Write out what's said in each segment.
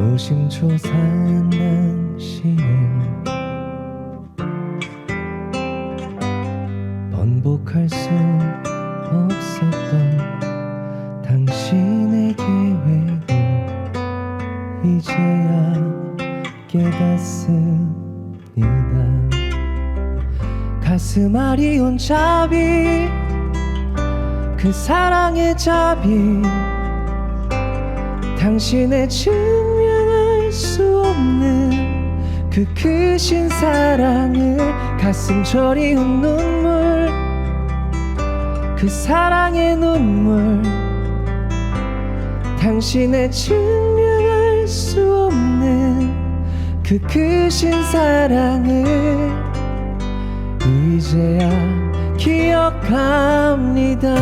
노심초사한 당신을 번복할 수 없었던 당신의 계획을 이제야 깨닫습니다. 가슴 아리운 자비 그 사랑의 자비 당신의 증명할 수 없는 그 크신 사랑을 가슴 저리운 눈물 그 사랑의 눈물 당신의 증명할 수 없는 그 크신 사랑을 이제야 기억합니다.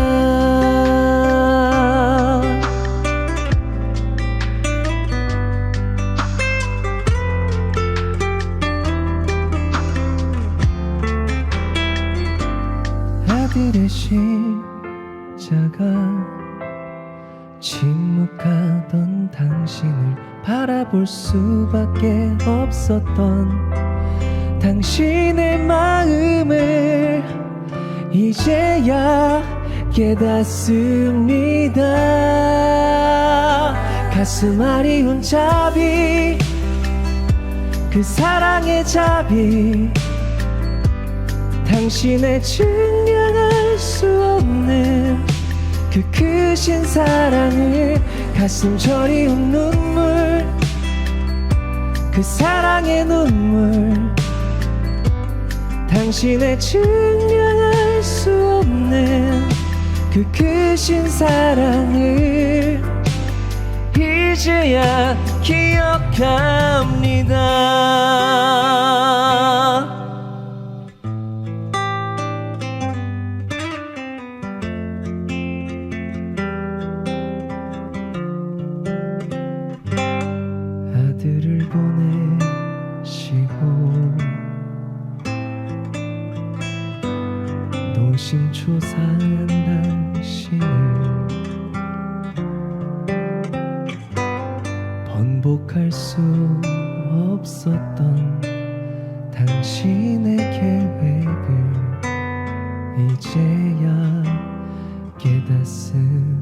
아들의 십자가 침묵하던 당신을 바라볼 수밖에 없었던 당신의 마음을 이제야 깨닫습니다. 가슴 아리운 자비 그 사랑의 자비 당신의 증명할 수 없는 그 크신 사랑을 가슴 저리운 눈물 그 사랑의 눈물. 당신의 증명할 수 없는 그 크신 사랑을 이제야 기억합 노심초사한 당신을 번복할 수 없었던 당신의 계획을 이제야 깨닫습니다.